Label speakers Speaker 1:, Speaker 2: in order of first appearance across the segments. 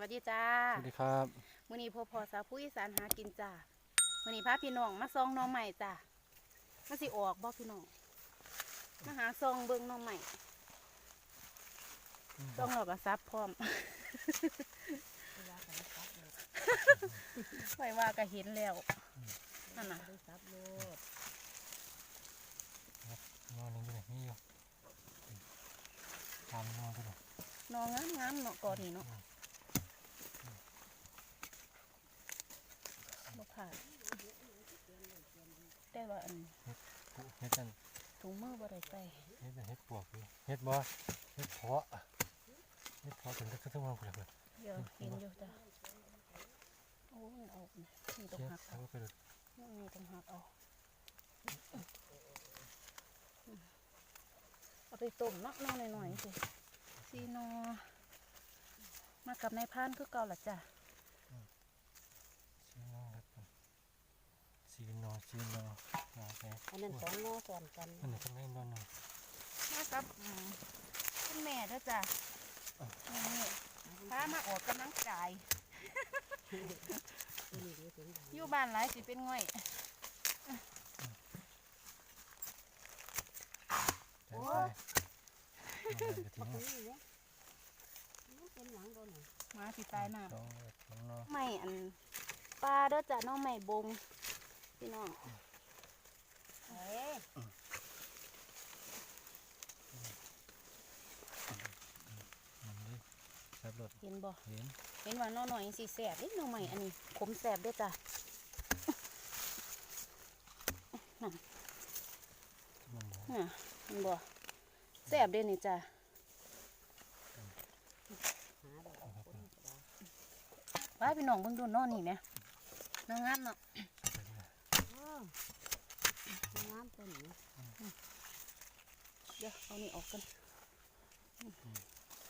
Speaker 1: วัสดีจ้า
Speaker 2: สวัสดีครับ
Speaker 1: มื้อนี้พ่อพอสาวผู้อีสานหากินจ้ามื้อนี้พาพี่น้องมาซองหน้องใหม่จ้ามาสิออกบ่พี่น้องมาหาซองเบิ่งหน้องใหม่ซองเราก็ซับพร้อมไว้ว่าก็เห็นแล้วนั่นน่ะ
Speaker 2: นอนนี่อยู่ไหนนี่อยู่ตามนอนไปเลย
Speaker 1: นองงามงามๆเนาะก่อนนี่เนาะบ่ผ่านแต่ ว่าอัน
Speaker 2: ปุ๊เฮ็ดนั่น
Speaker 1: ถุงมือบ่ได้ใส่
Speaker 2: เฮ็ดนั่นเฮ็ดปวกอยู่เฮ็ดบ่เฮ็ดเพาะเฮ็ดเพาะถึงก็ต้องมองกันเลย
Speaker 1: เดี๋ยวเห็นอยู่จ้ะโอ้ยออกนะนี่ต้อง
Speaker 2: เฮ็ด
Speaker 1: หัก
Speaker 2: แล้
Speaker 1: เอา
Speaker 2: วก็ไปเลย
Speaker 1: นี่ต้องหักเอาเอาไปต้มเนาะน้องหน่อยๆสิซีโนมากับนายพรานคือเก่าล่ะจ้ะ
Speaker 2: ซีนอครับ ซีนอซีนอมาไป
Speaker 3: อันนั้นสองงอก่อนกัน
Speaker 2: อันนี้ทำไมนอนหนึ่ง
Speaker 1: มากับอืมคุณแม่เด้อจ้ะนี่พามาออกกำลังกาย
Speaker 3: นี่เดี๋ยวเสียงดัง
Speaker 1: อยู่บ้านหลายสิเป็นง่อย
Speaker 2: ใจไปนอนไปกระ
Speaker 3: บั
Speaker 2: ทิ้
Speaker 3: ก
Speaker 2: ง
Speaker 3: นี้เนี่ยมันเป็นหยังโดนน่ะ
Speaker 1: หมาสิตายน้ำ
Speaker 2: สองสองนอ
Speaker 1: ไม่อันปลาเด้อจ้ะน้องไม่บง พี่น้อง
Speaker 3: เอ้ย
Speaker 2: มันดิครับรถ
Speaker 1: เห็นบ่
Speaker 2: เห็น
Speaker 1: เห็นว่าน้อหน่อยสิแสบเด้น้องใหม่อันนี้ขมแสบเด้อจ้ะ
Speaker 2: มันบ่
Speaker 1: น่ะเห็นบ่แสบเด้นี่จ้ะ
Speaker 3: หาดอกคนก็ได้
Speaker 1: ว่าพี่น้องเบิ่งดูน้อนี่แหมนางงามเนาะ
Speaker 3: เออมั นงามเป็นนี่
Speaker 1: เดี๋ยวเอานี่ออกกัน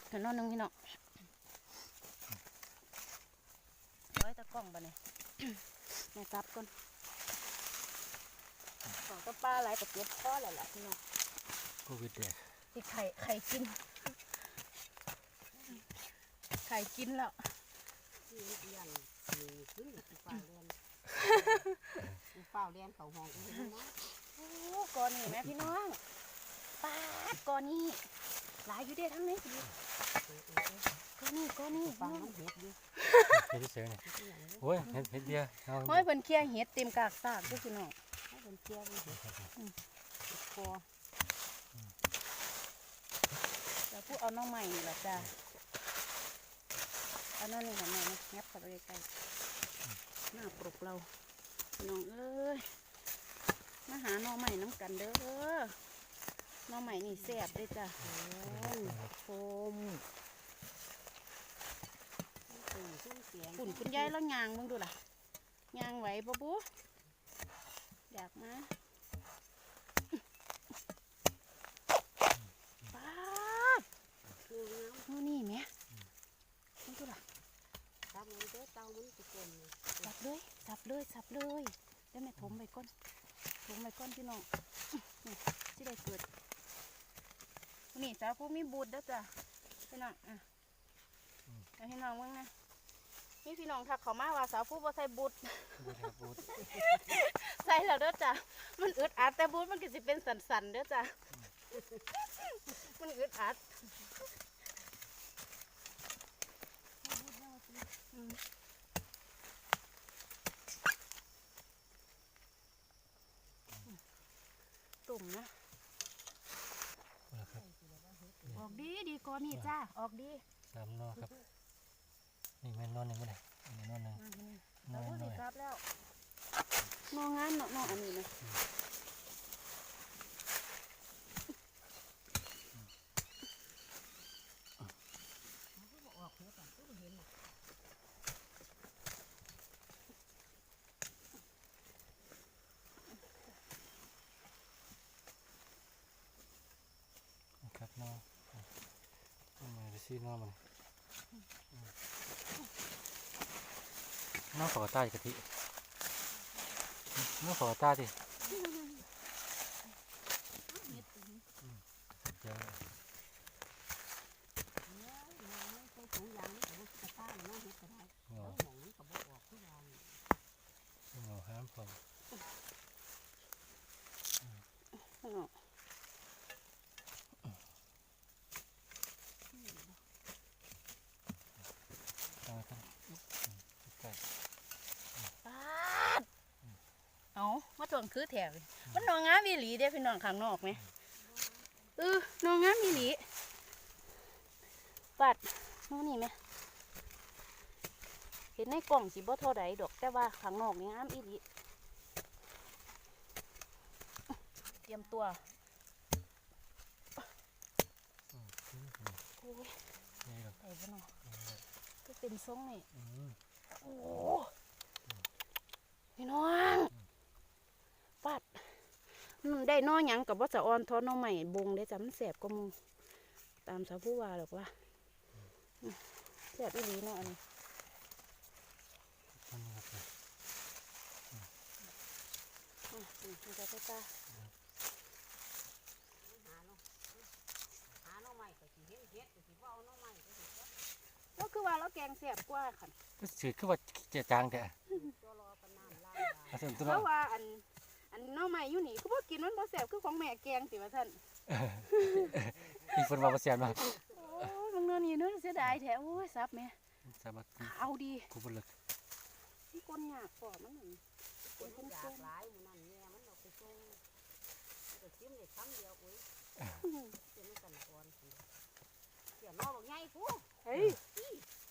Speaker 1: เห็นน้อหนึงพี่น้องร้อยตะกล้องบ่เนี่ยแม่ซับก่อนสองตัวปลาหลายกับเก็บพ่อแล้วล่ะพี่น้อง
Speaker 2: โควิดแดก
Speaker 1: ที่ไข่ไข่กิน ไข่กินแล้ว
Speaker 3: ที่มันเอียนนี่ขึ้นอยู่ฟ้าเรียนอยู่ฟ้าเรียนเขาห้องก็เห็นนะ
Speaker 1: โอ้ก่อนนี่แม่พี่น้องปาดก่อนนี่หลายอยู่เด้ทั้งนี้สิก่อนนี่ก่อนนี่
Speaker 3: ฟังมันเห็ดอยู่
Speaker 2: เฮ็ดเฉยๆนี่
Speaker 3: ที่หยัง
Speaker 2: โอ้ยเฮ็ดเฮ็ดเดียวเอา
Speaker 1: ห้อยเพิ่นเคี่ยเห็ดเต็มกากซากเด้วยพี่น้อง
Speaker 3: ให้เป็นเจียวเป็นเห็ดเห็ดคอ
Speaker 1: แต่ผู้เอาน้องใหม่นี่ล่ะจ้าเอาน้องนี่ค่ะแม่นะงับเข้าไปใกล้ๆหน้าปลุกเราพี่น้องเอ้ย มาหาน้องใหม่น้ำกันเด้อน้องใหม่นี่แซ่บเด้อจ้ะ
Speaker 3: โอ้ยโฟมตื่นซุ้มเสียง
Speaker 1: ฝุ่นคุณยายแล้วยางมึงดูล่ะยางไหวปะบูอยากมาป้าด
Speaker 3: คือน้
Speaker 1: นู่นนี่แหม่มึงดูล่ะำ
Speaker 3: ตามมันเด้อเตามันจะกลมนี่
Speaker 1: สับเลยสับเลยสับเลยเดี๋ยวแม่ถมไปก้น ถมไปก้นพี่น้องนี่ที่ได้เกิดนี่สาวผู้มีบุตรเด้อจ้ะพี่น้องอะเอาพี่น้องเบิ่งนะมีพี่น้องทักเขามาว่าสาวผู้บ่ใส่บุตร
Speaker 2: บูดครับบูด
Speaker 1: ใส่แล้วเด้อจ้ะมันอึดอัดแต่บูธมันก็สิเป็นสันๆเด้อจ้ะมันอึดอัดอืม ตุ่มนะ
Speaker 2: เอาละครับ
Speaker 1: ออกดีดีกว่านี่จ้าออกดี
Speaker 2: สามนอครับนี่แม่นนอนหนึ่งไม่ได้อันนี้นอนหนึ่ง
Speaker 1: เรา
Speaker 2: น้อย
Speaker 1: ก็
Speaker 2: หน่
Speaker 1: สิ
Speaker 2: อย
Speaker 1: ครับแล้วนองงานเนาะนออันนี้นะ
Speaker 3: ออกเห็ดอะก็เห็น
Speaker 2: ครับนอเอามาไปซีนอมัน น้องขอตายกะทิน้องขอตาดิเดี๋ยว
Speaker 3: ใส่ถุงยางนี่ก็กระต้านเนาะ
Speaker 1: มาทวงคือแถวนี่มันนองงามอีหลีเด้พี่น้องข้างนอกไหมเออนองงามอีหลีปัดนู่นนี่ไหมเห็นในกล่องสิบ่เท่าใดดอกแต่ว่าข้างนอกนี่งามอีหลีเตรียมตัว
Speaker 2: อืมอืม
Speaker 1: โอ้ย
Speaker 2: นี่ครับ
Speaker 1: ไอ้บ่เนาะก็เป็นทรงนี่
Speaker 2: อืม
Speaker 1: โอ้พี่น้องปัดอืม ได้นอหยังกับว่าจะอ่อนทอนนอใหม่บงได้จำแสบก็มูตามสาวผู้ว่าหรอกว่าอืมแสบอีหลีเนาะอันนี้
Speaker 2: อันนี้ครับ
Speaker 1: อืมอืมมันจะไปตา
Speaker 3: หาเนาะหาหน้องใหม่ก็สิเห็นเฮ็ดก็สิบ่เอาหน้องใหม่ก็สิว่า
Speaker 1: แล้วคือว่าเราแกงแสบกว่าค่ะ
Speaker 2: ก็สื่อคือว่าเจจางแต่
Speaker 3: ตัวรอปานน้ำลาย
Speaker 2: อาศัยตัว
Speaker 1: เพ
Speaker 2: นั้น
Speaker 1: ราะว่าอัน อันหน้อใหม่อยู่นี่คือว่ากินมันบ่แสบคือของแม่แกงสิว่าท่าน
Speaker 2: มีคนมาประเสียนมา
Speaker 1: โอ้ยมึงเนื้อนี่เนื้อเสียดายแท้โอ้ยซับแม่
Speaker 2: สามารถ
Speaker 1: เอาดี
Speaker 2: กูบนเลย
Speaker 1: มันก้นยากปอมันนั่น
Speaker 3: ค
Speaker 1: ก้น
Speaker 3: น
Speaker 1: เพิ่น
Speaker 3: อยา
Speaker 1: เส้
Speaker 3: ก
Speaker 1: น
Speaker 3: หลายมื้อนั้นแม่มันเอาไปส่งมันก็ชิมได้คำเดียวอุ้ย
Speaker 1: อื้อ
Speaker 3: เป็นมันกันอ่อนเสียนอบอกใหญ่กู
Speaker 1: เฮ้ย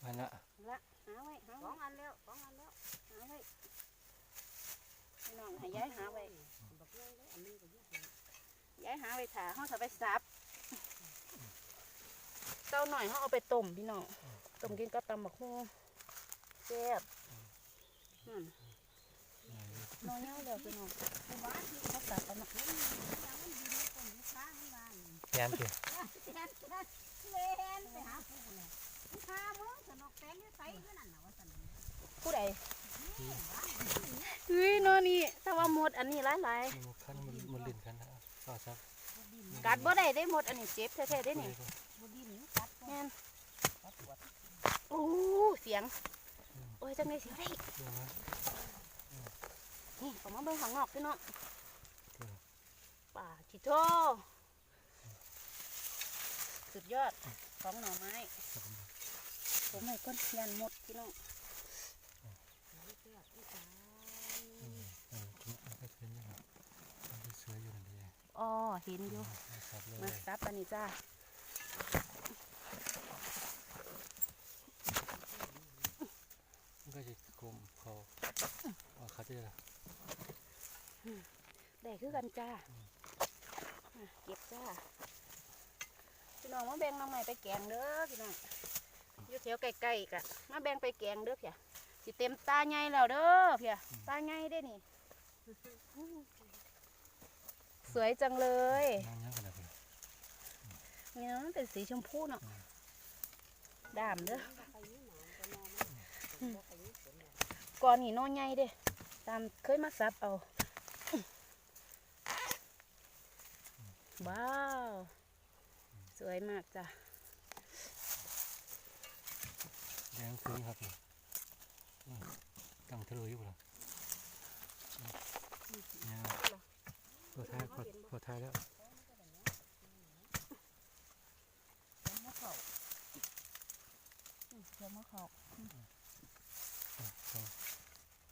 Speaker 2: มันละ
Speaker 1: ละหาไว้หา
Speaker 3: สอ
Speaker 1: ไว้
Speaker 3: งอันแล้วสองอันแล้ว
Speaker 1: หาไว้ ให้น้องให้ย้ายหาไว้
Speaker 3: บักใหญ่เลยอันนึงก็อยู่หั่น
Speaker 1: ย้ายหาไว้ถาเขาจะไปซับเต้าหน่อยเขาเอาไปต้มพี่น้องต้มกินกับตำบักหุ่งแซ่บอืมน้องเงี้ยวเดี๋ยวพี่น้อง
Speaker 3: ไปบ้านที่
Speaker 1: เขาสับกันเนาะ
Speaker 3: มันยังมันอยู่ในต้นค้ามันบ้าน
Speaker 2: แกนเถอะ
Speaker 3: แล่นแล่นไปหาผู้เลยลูกค้ามึงสนอกแตงอยู่ไสอยู่นั่นน่ะว่าซั่นน่ะ
Speaker 1: ผู้ใด
Speaker 3: นี่บ้าน
Speaker 1: เฮ้ยนอนนี่แต่ว่าหมดอันนี้หลาย
Speaker 2: มันคันมันมันลื่นคันนะก็ซับ
Speaker 1: ๆกัดบ่ได้ได้หมดอันนี้เจ็บแท้ๆได้นี่
Speaker 3: บ่ดีนี่กัดก็
Speaker 1: แม่น
Speaker 3: กัดปวด
Speaker 1: โอ้เสียง โอ้ยจังได๋เสียงได้
Speaker 2: ดูนะ
Speaker 1: นี่ผมมาเบิ่งข้างนอกพี่น้องป่าจิโตสุดยอดของหน่อไม้ผมให้ก้นยันหมดพี่น้อง
Speaker 3: เสื้ออีสาน
Speaker 2: อืมเออกินมันก็เป็นอย่างนี้มันสวยอยู่นั่นเอง
Speaker 1: อ๋อเห็นอยู่
Speaker 2: ซับเล
Speaker 1: มายซับอันนี้จ้า
Speaker 2: มันก็จะกลมคอเอาเขาจะ
Speaker 1: ได้คือกันจ้าอะเก็บจ้าพี่น้องมาแบ่งหน้ำใหม่ไปแกงเด้อพี่น้องอยู่แถวใกล้ๆกะมาแบ่งไปแกงเด้อเพียสิเต็มตาใหญ่แล้วเด้อเพียตาใหญ่ได้นี่ สวยจังเลย
Speaker 2: น้ำเยอะขนาดนี้
Speaker 1: นี่เนาะมันเป็นสีชมพูเนาะดามเด้อ
Speaker 3: ไปนี่หนามก็นอนมันบ่ไปนี่ฝนน่ะ
Speaker 1: ก่อนนี่นอใหญ่เด้ตามเคยมาซับเอาว้าว สวยมากจ้ะ
Speaker 2: แดงคืนครับนี่อืมตั้งเทะเลอยู่บ่ล่ะอืมเนี่ย พอทายพอพอทายแล้ว
Speaker 1: เดี๋ยวมาเขาอืมเดี๋ยวมาเขา
Speaker 2: อะเอา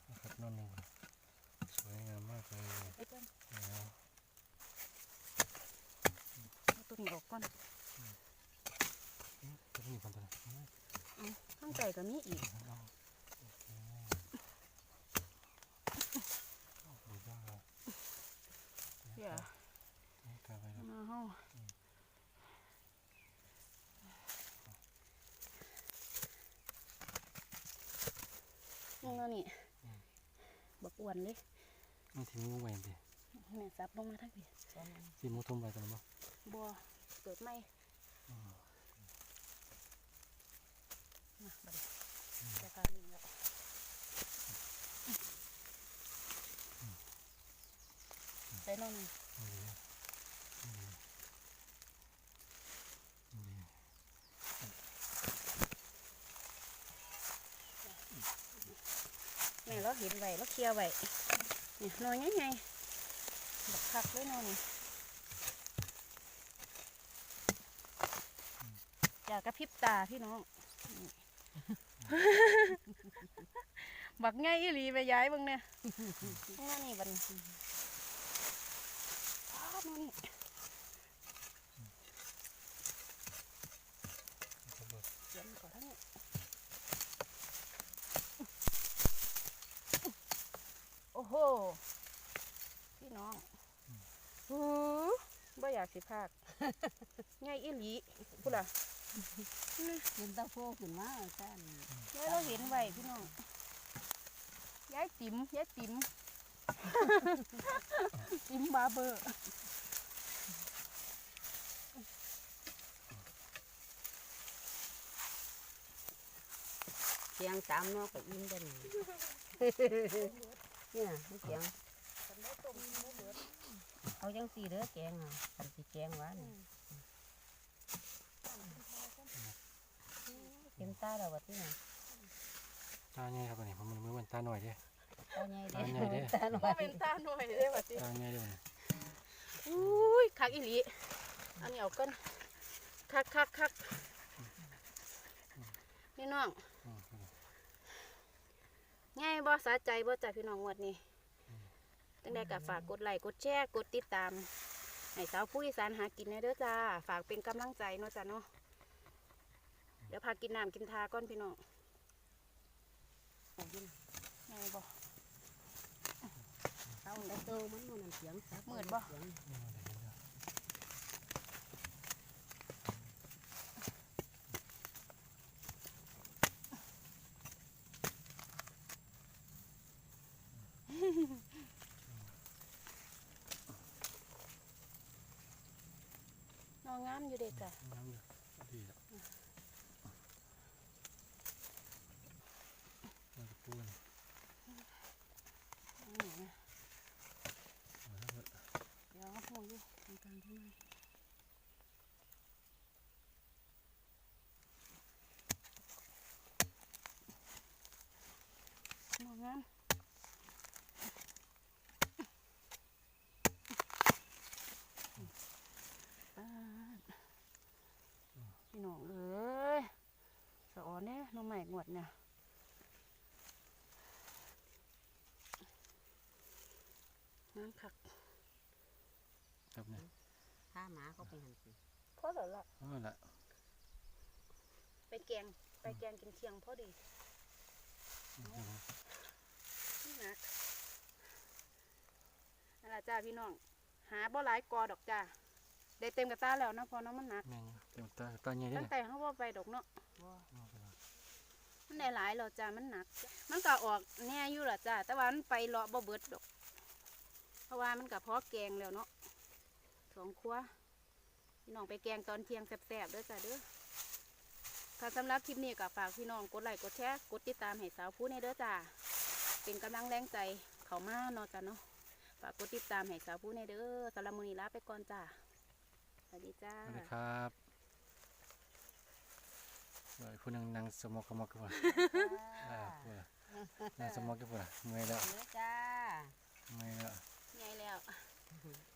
Speaker 2: เอาครับนอนหนึ่งสวยงามมากเลย
Speaker 1: ไอ้เปิ้ล
Speaker 2: แล้ว
Speaker 1: เอาตัวนี้ออกก่อน
Speaker 2: อืมจะมีคนตัวไหนอืม
Speaker 1: ข้างใจก็มีอีก
Speaker 2: เอาโอเคโอ้โหยอดเลย
Speaker 1: เดี๋ ยว
Speaker 2: นี่กลับไปแล้ว
Speaker 1: มาเฮานี่เนาะนี่บักอ้วนเลย
Speaker 2: นี่ทีมูไว้ดิ
Speaker 1: แม่ซับลงมาทั้งที
Speaker 2: ทีมูทุ่มไปกันมั้ง
Speaker 1: บัวเกิดไม่มาบัดนี้จะพานี่แล้ว ใส่นึ่ง
Speaker 2: นี่
Speaker 1: แม่เราเห็นไว้เราเคลียร์ไว้นี่หน่อยไงบักคักเลยนาะนี่อยากกระพริบตาพี่น้องบักไงอีหลีไปย้ายบิ่งเนี่ยข้างหน้านี่บัน นู่นนี่เขียนก่อนทั้งนี้โอ้โห พี่น้องหูบ่อยากสิพากไงอีหลีพูดล่ะ
Speaker 3: เห็นตะโพขึ้นมาจ้าน
Speaker 1: ยายเราเห็นไว้พี่น้องยายติ๋มยายติ๋มติ๋มบาร์เบอร์
Speaker 3: สียงสามนอกก็อิ่มได้นี่เนี่ยมันเสียงเอาจังสี่เด้อแกงอะคันสิแกงหวานนี่เต็มตาแล้ววัดที่น่ะ
Speaker 2: ตาใหญ่ครับอันนี้ผมมือมันตาหน่อยเด้
Speaker 3: ตาใหญ่
Speaker 2: ตาใหญ่เด้
Speaker 3: เด้ตาหน่อ
Speaker 1: ว่ายเป็นตาหน่อยได้ป่ะสิ
Speaker 2: ตาใหญ่เด้มัน
Speaker 1: อุ้ยคักอีหลีอันนี้เอากันคักคักคักพี่น้อง
Speaker 2: อืม
Speaker 1: ง่ายบ่สะใจบ่จ้ะพี่น้องงวดนี้ตั้งแต่ก็ฝากกดไลค์กดแชร์กดติดตามให้สาวผู้อีสานหากินแหน่เด้อจ้า ฝากเป็นกำลังใจเนาะจ้ะเนาะเดี๋ยวพากินน้ำกินทาก่อนพี่น้องง่ายบ่
Speaker 3: เอาแต่โตมันมันเสียงสับ
Speaker 1: มืดบ่
Speaker 3: เสียง
Speaker 1: น้องงามอยู่เด็จ้ะ
Speaker 2: น้ำอยู่ดีแล้วมันจะปูน
Speaker 1: นี่นะเดี๋ยวหูอยู่ตรงกลางที่ไหนน้องงาม ปาดพี่น้ องเอ้ยสะออนเนี่ยน้องใหม่งวดเนี่ยน้ำผัก
Speaker 2: ครับเนี่ย
Speaker 3: ถ้าหมาเขาไปหันสิ
Speaker 1: พอแล้วล่ะ
Speaker 2: เอาละ
Speaker 1: ไปแกงไปแกงกินเที่ยงพอดีนี่นะนั่นล่ะจ้าพี่น้อง หาบ่หลายกอดอกจ้า ได้เต็มกระตาแล้วนะพอเน้องมันหนัก
Speaker 2: แม่นอยู่เต็มตาตาใหญ่เด้
Speaker 1: ตั้ง
Speaker 2: น่ะ
Speaker 1: แต่เขาว่าไปดอกเนาะ
Speaker 3: บ่
Speaker 2: เอาไปละ
Speaker 1: มันได้หลายแล้วจ้ามันหนัก มันก็ออกแน่อยู่ล่ะจ้าแต่ว่ามันไปเลาะบ่เบิดดอก เพราะว่ามันก็พอแกงแล้วเนาะสองครัวพี่น้องไปแกงตอนเที่ยงแซ่บๆเด้อจ้าเด้อค่ะสำหรับคลิปนี้ก็ฝากพี่น้องกดไลค์กดแชร์กดติดตามให้สาวผู้ในเด้อจ้าเป็นกำลังแรงใจเขามาเนาะจ้าเนาะฝากกดติดตามให้สาวผู้ในเด้อสำหรับมื้อนี้ลาไปก่อนจ้าส วัสดีจ้า
Speaker 2: สวัสดีครับเดี๋ยวผู้หนึงนั่งสมอกกมอกกันบ่อ่าพูดละนั่งสมอกกันบ่ล่ะเมื่อยแล้ว
Speaker 3: เด้อจ้า
Speaker 2: เมื่อยแล้ว
Speaker 1: ไงแล้ว
Speaker 3: เ